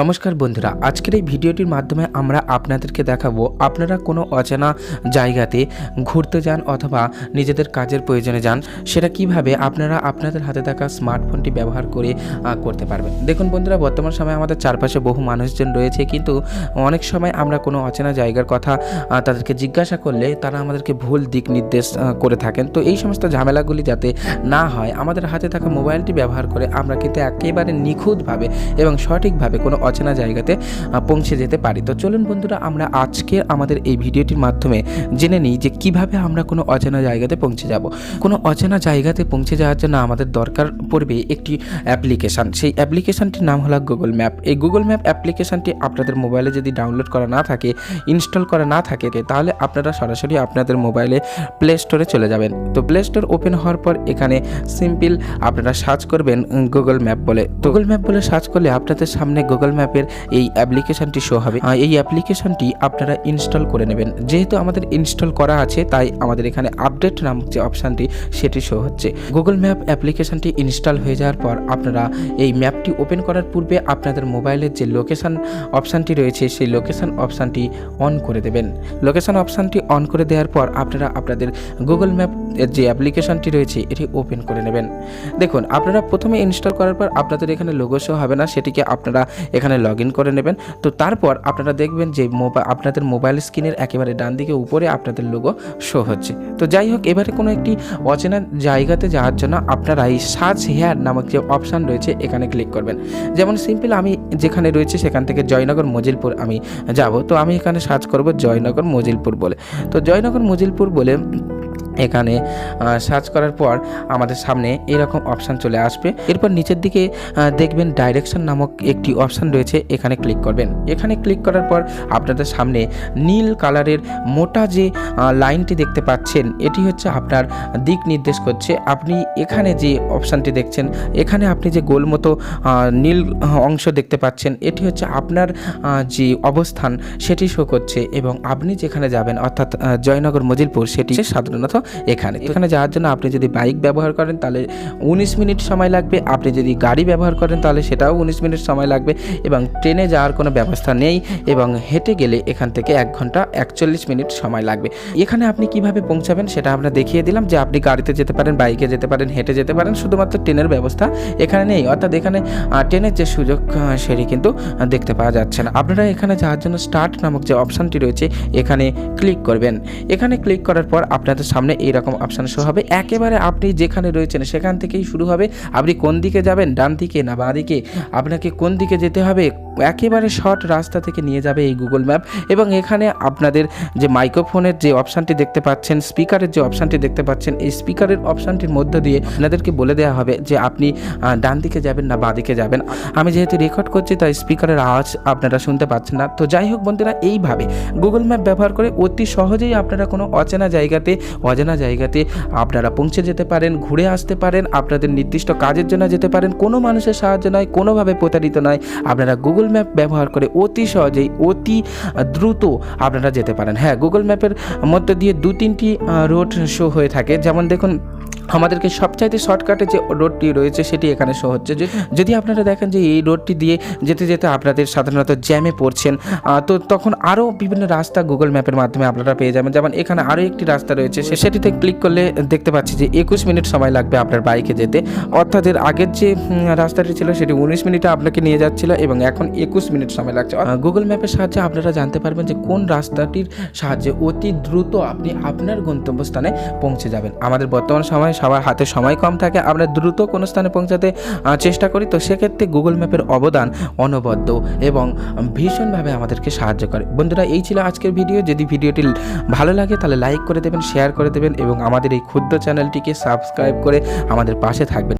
নমস্কার বন্ধুরা, আজকের এই ভিডিওটির মাধ্যমে আমরা আপনাদেরকে দেখাবো আপনারা কোনো অচেনা জায়গাতে ঘুরতে যান অথবা নিজেদের কাজের প্রয়োজনে যান, সেটা কীভাবে আপনারা আপনাদের হাতে থাকা স্মার্টফোনটি ব্যবহার করে করতে পারবেন। দেখুন বন্ধুরা, বর্তমান সময়ে আমাদের চারপাশে বহু মানুষজন রয়েছে, কিন্তু অনেক সময় আমরা কোনো অচেনা জায়গার কথা তাদেরকে জিজ্ঞাসা করলে তারা আমাদেরকে ভুল দিক নির্দেশ করে থাকেন। তো এই সমস্ত ঝামেলাগুলি যাতে না হয়, আমাদের হাতে থাকা মোবাইলটি ব্যবহার করে আমরা কিন্তু একেবারে নিখুঁতভাবে এবং সঠিকভাবে কোনো অচেনা জায়গাতে পৌঁছে যেতে পারি। তো চলুন বন্ধুরা, আমরা আজকে আমাদের এই ভিডিওটির মাধ্যমে জেনে নিই যে কীভাবে আমরা কোনো অচেনা জায়গাতে পৌঁছে যাব। কোনো অচেনা জায়গাতে পৌঁছে যাওয়ার জন্য আমাদের দরকার পড়বে একটি অ্যাপ্লিকেশান। সেই অ্যাপ্লিকেশানটির নাম হলো গুগল ম্যাপ এই গুগল ম্যাপ অ্যাপ্লিকেশানটি আপনাদের মোবাইলে যদি ডাউনলোড করা না থাকে, ইনস্টল করা না থাকে, তাহলে আপনারা সরাসরি আপনাদের মোবাইলে প্লে স্টোরে চলে যাবেন। তো প্লে স্টোর ওপেন হওয়ার পর এখানে সিম্পল আপনারা সার্চ করবেন গুগল ম্যাপ বলে। গুগল ম্যাপ বলে সার্চ করলে আপনাদের সামনে গুগল ম্যাপের এই অ্যাপ্লিকেশনটি শো হবে। এই অ্যাপ্লিকেশনটি আপনারা ইনস্টল করে নেবেন। যেহেতু আমাদের ইনস্টল করা আছে, তাই আমাদের এখানে আপডেট নামক যে অপশানটি সেটি শো হচ্ছে। গুগল ম্যাপ অ্যাপ্লিকেশনটি ইনস্টল হয়ে যাওয়ার পর আপনারা এই ম্যাপটি ওপেন করার পূর্বে আপনাদের মোবাইলের যে লোকেশান অপশানটি রয়েছে, সেই লোকেশন অপশানটি অন করে দেবেন। লোকেশন অপশানটি অন করে দেওয়ার পর আপনারা আপনাদের গুগল ম্যাপ যে অ্যাপ্লিকেশনটি রয়েছে, এটি ওপেন করে নেবেন। দেখুন, আপনারা প্রথমে ইনস্টল করার পর আপনাদের এখানে লোগো শো হবে না, সেটিকে আপনারা এখানে লগ করে নেবেন। তো তারপর আপনারা দেখবেন যে মোবাইল আপনাদের মোবাইল স্ক্রিনের একেবারে ডান দিকে উপরে আপনাদের লোগো শো হচ্ছে। তো যাই হোক, এবারে কোনো একটি অচেনা জায়গাতে যাওয়ার জন্য আপনারা এই সার্চ হেয়ার নামক যে অপশান রয়েছে, এখানে ক্লিক করবেন। যেমন সিম্পল আমি যেখানে রয়েছে সেখান থেকে জয়নগর, মজিলপুর আমি যাব। তো আমি এখানে সার্চ করব জয়নগর, মজিলপুর বলে। তো জয়নগর, মজিলপুর বলে এখানে সার্চ করার পর আমাদের সামনে এরকম অপশান চলে আসবে। এরপর নিচের দিকে দেখবেন ডাইরেকশন নামক একটি অপশান রয়েছে, এখানে ক্লিক করবেন। এখানে ক্লিক করার পর আপনাদের সামনে নীল কালারের মোটা যে লাইনটি দেখতে পাচ্ছেন, এটি হচ্ছে আপনার দিক নির্দেশ করছে। আপনি এখানে যে অপশানটি দেখছেন, এখানে আপনি যে গোল মতো নীল অংশ দেখতে পাচ্ছেন, এটি হচ্ছে আপনার যে অবস্থান, সেটি শো করছে এবং আপনি যেখানে যাবেন, অর্থাৎ জয়নগর, মজিলপুর, সেটি সাধারণত এখানে। এখানে যাওয়ার জন্য আপনি যদি বাইক ব্যবহার করেন, তাহলে উনিশ মিনিট সময় লাগবে। আপনি যদি গাড়ি ব্যবহার করেন, তাহলে সেটাও উনিশ মিনিট সময় লাগবে। এবং ট্রেনে যাওয়ার কোনো ব্যবস্থা নেই এবং হেঁটে গেলে এখান থেকে এক ঘণ্টা একচল্লিশ মিনিট সময় লাগবে। এখানে আপনি কীভাবে পৌঁছাবেন সেটা আমরা দেখিয়ে দিলাম। যে আপনি গাড়িতে যেতে পারেন, বাইকে যেতে পারেন, হেঁটে যেতে পারেন, শুধুমাত্র ট্রেনের ব্যবস্থা এখানে নেই। অর্থাৎ এখানে ট্রেনের যে সুযোগ সেটি কিন্তু দেখতে পাওয়া যাচ্ছে না। আপনারা এখানে যাওয়ার জন্য স্টার্ট নামক যে অপশানটি রয়েছে, এখানে ক্লিক করবেন। এখানে ক্লিক করার পর আপনাদের সামনে এইরকম অপশান শো হবে। একেবারে আপনি যেখানে রয়েছেন সেখান থেকেই শুরু হবে। আপনি কোন দিকে যাবেন? ডান দিকে না বাঁ দিকে? আপনাকে কোন দিকে যেতে হবে? একেবারে শর্ট রাস্তা থেকে নিয়ে যাবে এই গুগল ম্যাপ এবং এখানে আপনাদের যে মাইক্রোফোনের যে অপশানটি দেখতে পাচ্ছেন, স্পিকারের যে অপশানটি দেখতে পাচ্ছেন, এই স্পিকারের অপশানটির মধ্য দিয়ে আপনাদেরকে বলে দেওয়া হবে যে আপনি ডান দিকে যাবেন না বাঁ দিকে যাবেন। আমি যেহেতু রেকর্ড করছি, তাই স্পিকারের আওয়াজ আপনারা শুনতে পাচ্ছেন না। তো যাই হোক বন্ধুরা, এইভাবে গুগল ম্যাপ ব্যবহার করে অতি সহজেই আপনারা কোনো অচেনা জায়গাতে, অজানা জায়গাতে আপনারা পৌঁছে যেতে পারেন, ঘুরে আসতে পারেন, আপনাদের নির্দিষ্ট কাজের জন্য যেতে পারেন। কোনো মানুষের সাহায্য নয়, কোনোভাবে প্রতারিত নয়। আপনারা গুগল ম্যাপ ব্যবহার করে অতি সহজেই, অতি দ্রুত আপনারা যেতে পারেন। হ্যাঁ গুগল ম্যাপের মধ্যে দিয়ে দু তিনটি রোড শো হয়ে থাকে। যেমন দেখুন আমাদেরকে সবচাইতে শর্টকাটে যে রোডটি রয়েছে সেটি এখানে শো হচ্ছে। যে- যদি আপনারা দেখেন যে এই রোডটি দিয়ে যেতে যেতে আপনাদের সাধারণত জ্যামে পড়ছেন তো তখন আরও বিভিন্ন রাস্তা গুগল ম্যাপের মাধ্যমে আপনারা পেয়ে যাবেন। যেমন এখানে আরও একটি রাস্তা রয়েছে সেটিতে ক্লিক করলে দেখতে পাচ্ছি যে একুশ মিনিট সময় লাগবে আপনার বাইকে যেতে। অর্থাৎ এর আগের যে রাস্তাটি ছিল সেটি উনিশ মিনিটে আপনাকে নিয়ে যাচ্ছিল এবং এখন একুশ মিনিট সময় লাগছে। গুগল ম্যাপের সাহায্যে আপনারা জানতে পারবেন যে কোন রাস্তাটির সাহায্যে অতি দ্রুত আপনি আপনার গন্তব্যস্থানে পৌঁছে যাবেন। আমাদের বর্তমান সময়ে সবার হাতে সময় কম থাকে, আমরা দ্রুত কোনো স্থানে পৌঁছাতে চেষ্টা করি। তো সেক্ষেত্রে গুগল ম্যাপের অবদান অনবদ্য এবং ভীষণভাবে আমাদেরকে সাহায্য করে। বন্ধুরা, এই ছিল আজকের ভিডিও। যদি ভিডিওটি ভালো লাগে, তাহলে লাইক করে দেবেন শেয়ার করে দেবেন এবং আমাদের এই ক্ষুদ্র চ্যানেলটিকে সাবস্ক্রাইব করে আমাদের পাশে থাকবেন।